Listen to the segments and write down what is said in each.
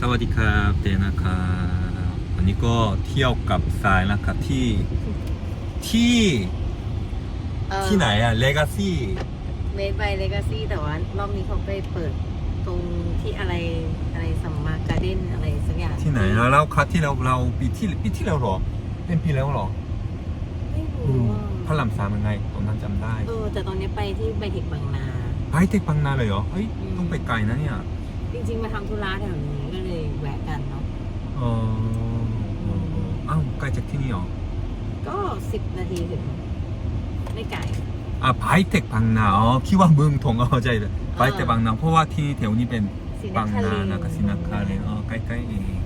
สวัสดีครับเดนะครับวันนี้ก็เที่ยวกับสายนะครับที่ที่เอ่อที่ไหนอะเลกาซี่เมดไบเลกาซี่แต่ว่ารอบนี้เขาไปเปิดตรงที่อะไรอะไรสัมมาการ์เด้นอะไรสักอย่างที่ไหนนะแล้วครั้งที่เราเราปีที่ปีที่แล้วเหรอเป็นปีแล้วเหรอไม่อืรู้มว่าพระรามสามยังไงตอนนั้นจำได้เออแต่ตอนนี้ไปที่ไบเทคบางนา ไปเทคปังนาเลยเหรอเฮ้ยอืม ต้องไปไกลนะเนี่ย จริงๆ มาทำธุระแถวนี้ก็เลยแวะกันเนาะเออเออเอออ้าวไกลจากที่นี่เหรอก็สิบนาทีถึงไม่ไกล อะไบเทคปังนาอ๋อคิดว่าเมืองทองเอาใจเลยไบเทคปังนาเพราะว่าที่แถวนี้เป็นศรีปังนารินะกับสินาคาเลยอ๋อใกล้ๆเองนี่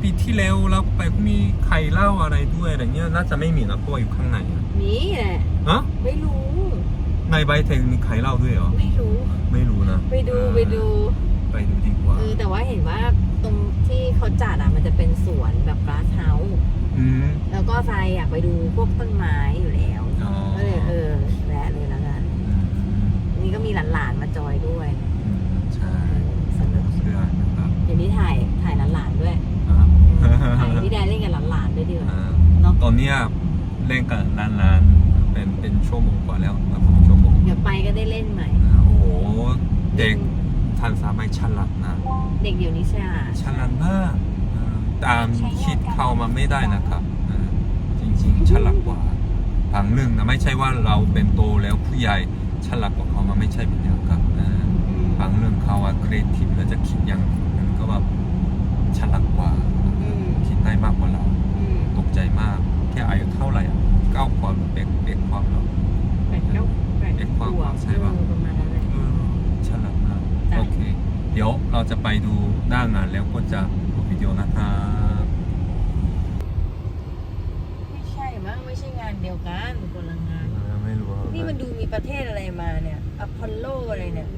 ปีที่แล้วเราไปก็มีไข่เหล้าอะไรด้วยอะไรเงี้ยน่าจะไม่มีนะเพราะว่าอยู่ข้างในอะมีแหละฮะไม่รู้ ในใบเทคมีไข่เหล้าด้วยเหรอไม่รู้ ไม่รู้นะไปดูไปดูไปดูดีกว่า เออแต่ว่าเห็นว่าตรงที่เขาจัดอะมันจะเป็นสวนแบบกราสเฮาส์อืมแล้วก็ทรายอยากไปดูพวกต้นไม้อยู่แล้วอ๋อก็เลยเออแวะเลยแล้วกันอืมนี่ก็มีหลานๆมาจอยด้วยอืมใช่สนุกเพื่อนนะครับเดี๋ยวนี้ถ่ายถ่ายหลานๆด้วยอ่าถ่ายพี่แดนเล่นกับหลานๆด้วยดีกว่าอ่าเนาะตอนเนี้ยเล่นกับร้านๆเป็นเป็นชั่วโมงกว่าแล้วครับผมชั่วโมงเดี๋ยวไปก็ได้เล่นใหม่ อ่าโอ้โหเด็ก ทันสมัยฉลาดนะเด็กเดี๋ยวนี้ใช่ฉลาดมากอ่าตามคิดเข้ามาไม่ได้นะครับอ่าจริงๆฉลาดกว่าบางเรื่องนะไม่ใช่ว่าเราเป็นโตแล้วผู้ใหญ่ฉลาดกว่าเขามาไม่ใช่แบบนี้ครับอ่าบางเรื่องเขาอะครีเอทีฟแล้วจะคิดอย่างนั้นก็แบบฉลาดกว่าอืมคิดได้มากกว่าเรา อืมตกใจมากแค่อายุเท่าไหร่อะเก้าขวบเด็กเด็กความเราแปดเก้าแปดเด็กความขวบใช่ปะ เออประมาณนั้นแหละ เออฉลาดมาก จ้ะ โอเค เดี๋ยวเราจะไปดูหน้างานแล้วก็จะดูวิดีโอนะครับไม่ใช่มั้งไม่ใช่งานเดียวกันคนละงานเออไม่รู้ว่านี่มันดูมีประเทศอะไรมาเนี่ยอพอลโลอะไรเนี่ย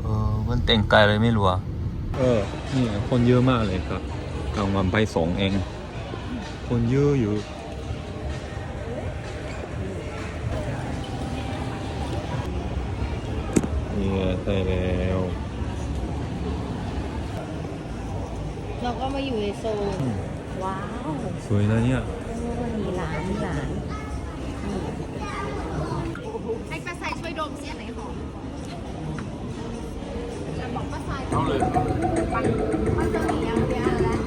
เออมันแต่งกายอะไรไม่รู้อะเออ นี่คนเยอะมากเลยครับกลางวันไปสองเอง คนเยอะอยู่นี่ไงใช่แล้ว เราก็มาอยู่ในโซนอืมว้าวสวยนะเนี่ย มีร้านมีร้านให้ป้าทรายช่วยดมซิอันไหนหอมจะบอกป้าทรายเอาเลยป้าจะมียังมีอะไรแล้ว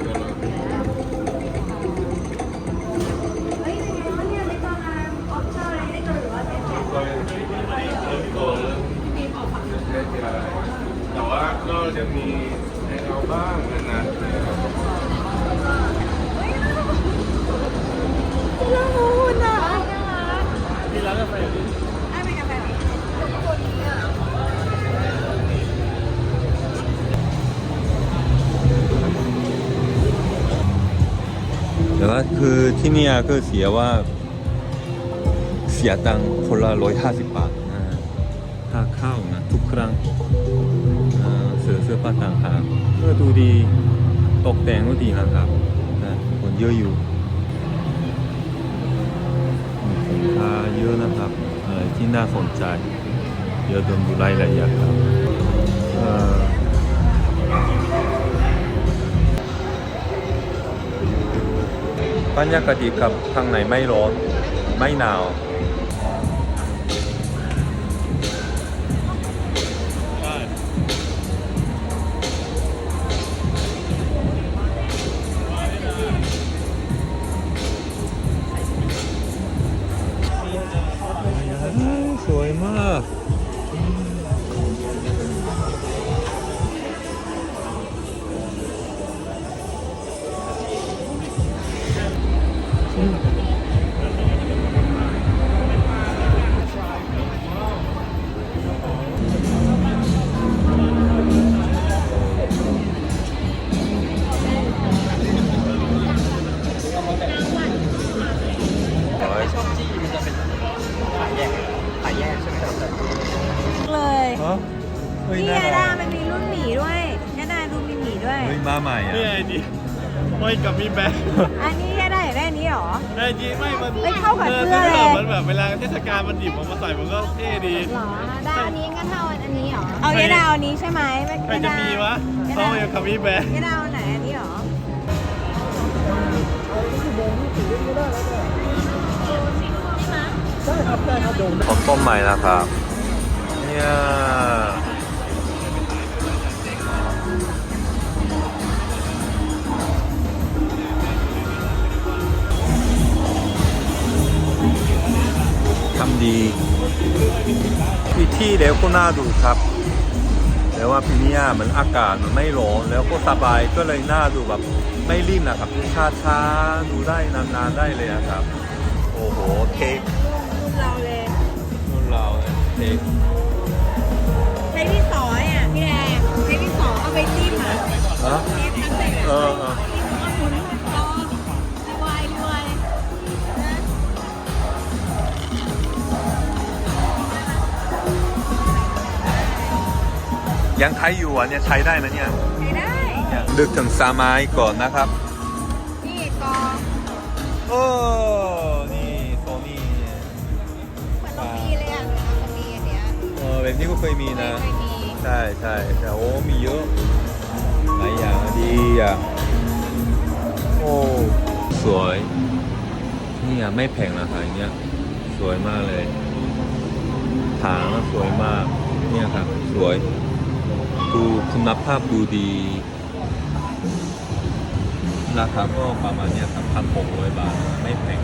เฮ้ยเป็นไงวะเนี่ยในตอนงานออฟเชอร์อะไรได้เจอหรือว่าเป็นแขกแต่ว่าก็จะมีให้เราบ้างนะ คือที่เนี่ยก็เสียว่า เสียตังค์คนละร้อยห้าสิบบาทนะค่าข้าวนะทุกครั้งเสื้อเสื้อผ้าต่างหากก็ดูดีตกแต่งก็ดีนะครับนะคนเยอะอยู่สินค้าเยอะนะครับอะไรที่น่าสนใจเดี๋ยวดูรายละเอียดครับ บรรยากาศดีครับทางไหนไม่ร้อน ไม่หนาว อยกับมีแบงค์อันนี้ยาดาอยากได้อันนี้เหรอไอ้จีไม่มันไม่เข้ากับเสื้อเลย มันแบบเวลาเทศกาลมันหยิบออกมาใส่มันก็เท่ดี หรอ ได้อันนี้งั้นเอาอันนี้เหรอ เอายาดาเอาอันนี้ใช่ไหมไม่ใครจะมีวะยาเขายังคำนี้แบพี่ดาวไหนอันนี้เหรอ ของต้มใหม่นะครับเนี่ยำดีปีที่แล้วก็น่าดูครับแต่ว่าปีนี้อะมันอากาศมันไม่ร้อนแล้วก็สบายก็เลยน่าดูแบบไม่รีบนะครับช้าช้าๆดูได้นานๆได้เลยนะครับ โอ้โหเค้กรุ่นเราเลยรุ่นเราเนี่ยเค้กใช้ที่สอยอะพี่แดงใช้ที่สอเอาไปจิ้มอะฮะเทสทั้งเสร็จเออะ ยังใช้อยู่อะเนี่ยใช้ได้นะเนี่ยใช้ได้เนี่ยดึกถึงสามายก่อนนะครับ นี่กอโอ้นี่โซนี่เหมือนเรามีเลยอะเหมือนเรามีอันเนี้ยเออแบบนี้ก็เคยมีนะไม่มีใช่ใช่แต่โอ้มีเยอะหลายอย่างดีอะโอ้สวยนี่อะไม่แพงราคาอย่างเงี้ยสวยมากเลยถางก็สวยมากเนี่ยครับสวย ดูคุณภาพดูดี ราคาก็ประมาณเนี้ยครับพันหกร้อยบาท ไม่แพง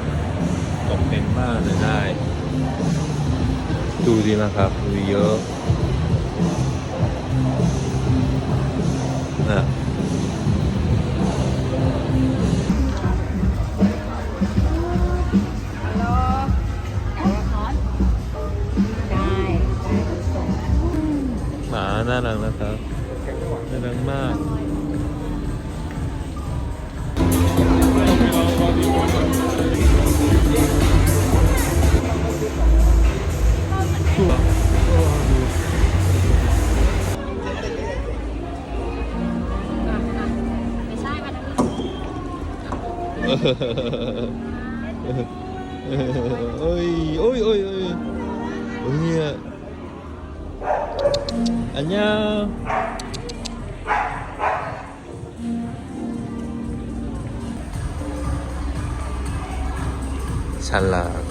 ตกเป็นมากเลยได้ ดูดีนะครับ ดูเยอะนะ เอ้ยโอ้ยโอ้ยโอ้ยโอ้ยเนี่ยอันยังฉลาด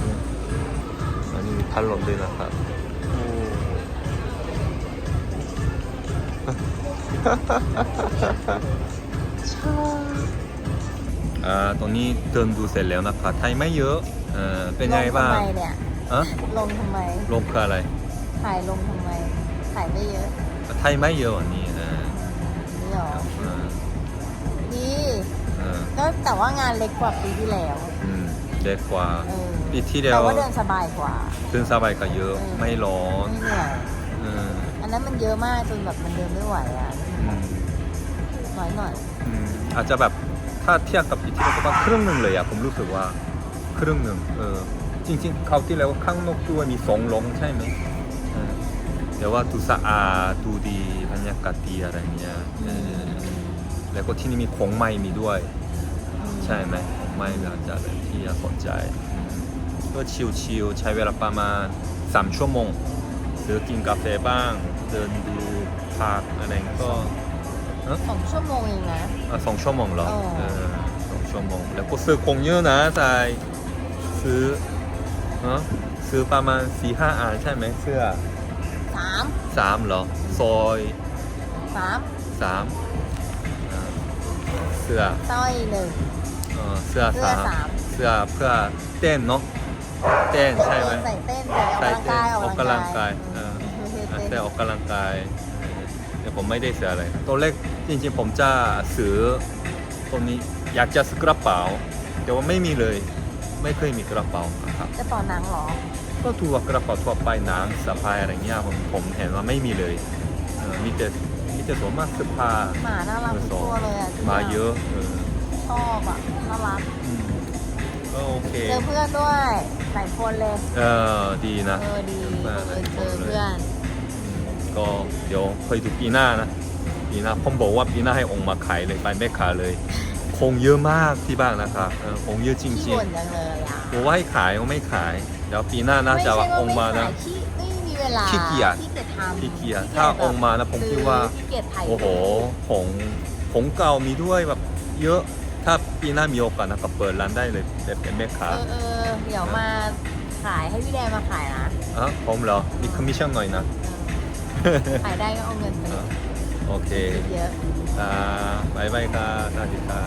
อันนี้มีพัดลมด้วยนะครับอ่าตรงนี้เดินดูเสร็จแล้วนะครับไทยไม่เยอะเออเป็นไงบ้างลงทำไมเนี่ยอะลงทำไมลงคืออะไรถ่ายลงทำไมถ่ายไม่เยอะไทยไม่เยอะอันนี้เออนี่หรอเออดีเออก็แต่ว่างานเล็กกว่าปีที่แล้วอืมเด็กกว่าเออปีที่แล้วแต่ว่าเดินสบายกว่าเดินสบายกว่าเยอะเออไม่ร้อนไม่เหนื่อยเอออันนั้นมันเยอะมากจนแบบมันเดินไม่ไหวอะอืมน้อยหน่อย อืมอาจจะแบบ ถ้าเทียบกับปีที่แล้วก็ครึ่งหนึ่งเลยอะผมรู้สึกว่าครึ่งหนึ่งเออจริงๆคราที่แล้วข้างนอกด้วยมีสองลงใช่ไหมแต่ว่าดูสะอาดดูดีบรรยากาศดีอะไรเงี้ยแล้วก็ที่นี่มีของใหม่มีด้วย ใช่ไหมของใหม่อาจจะแบบที่น่าสนใจก็ชิลๆใช้เวลาประมาณสามชั่วโมงซื้อกินกาแฟบ้าง เดินดูพาร์คอะไรก็ สองชั่วโมงเองนะ อะสองชั่วโมงเหรออ๋อ เออสองชั่วโมงแล้วก็ซื้อของเยอะนะทรายซื้อเนอะซื้อประมาณสี่ห้าอันใช่ไหมเสื้อสามสามเหรอซอยสามสามอ่าเสื้อสร้อยหนึ่ง เออเสื้อเสื้อสามสาม เสื้อเพื่อเต้นเนาะเต้นใช่ไหม ใส่เต้นใส่ออกกำลังกายออกกำลังกาย เออไม่ใช่อะเต้นแต่ออกกำลังกายเดี๋ ยวผมไม่ได้เสียอะไร ตัวเลขจริงๆผมจะซื้อตรงนี้อยากจะซื้อกระเป๋า แต่ว่าไม่มีเลย ไม่เคยมีกระเป๋านะครับจะต่อหนังเหรอ ก็ถือว่ากระเป๋าทั่วไปหนังสะพายอะไรเงี้ยผมผมเห็นว่าไม่มีเลยเออมีแต่มีแต่ส่วนมากเสื้อผ้าหมาน่ารักทุกตัวเลยอะมาเยอะเออชอบอะน่ารักอืมก็โอเค เจอเพื่อนด้วยหลายคนเลย เออดีนะเออดีมาเอหลายอคเจนอเลยเพื่อน ก็เดี๋ยวเคยดูปีหน้านะปีหน้าผมบอกว่าปีหน้าให้องค์มาขายเลยไปไม่ขายเลย คงเยอะมากที่บ้านนะครับเออคงเยอะจขี้ริงบ่นจังเลยอะๆผมว่าให้ขายก็ไม่ขาย เดี๋ยวปีหน้าน่าจะไม่ใช่ว่าองค์มาไขนะยขี้ไม่มีเวเวลาขี้เกียจ ขี้เกียจทำขี้เกียจถ้าออกมานะผมคิดว่า ขี้เกียจถ่ายโอ้โหของของเก่ามีด้วยแบบเยอะ ถ้าปีหน้ามีโอกาสนะก็เปิดร้านได้เลยแต่เป็นแม่ค้าเออเออเดี๋ยวมาขายให้พี่แดงมาขายนะ อะผมเหรอ มีคอมมิชชั่นหน่อยนะ ขายได้ก็เอาเงินไปอะโอเคเยอะอ่าบายบายค่ะสวัสดีค่ะ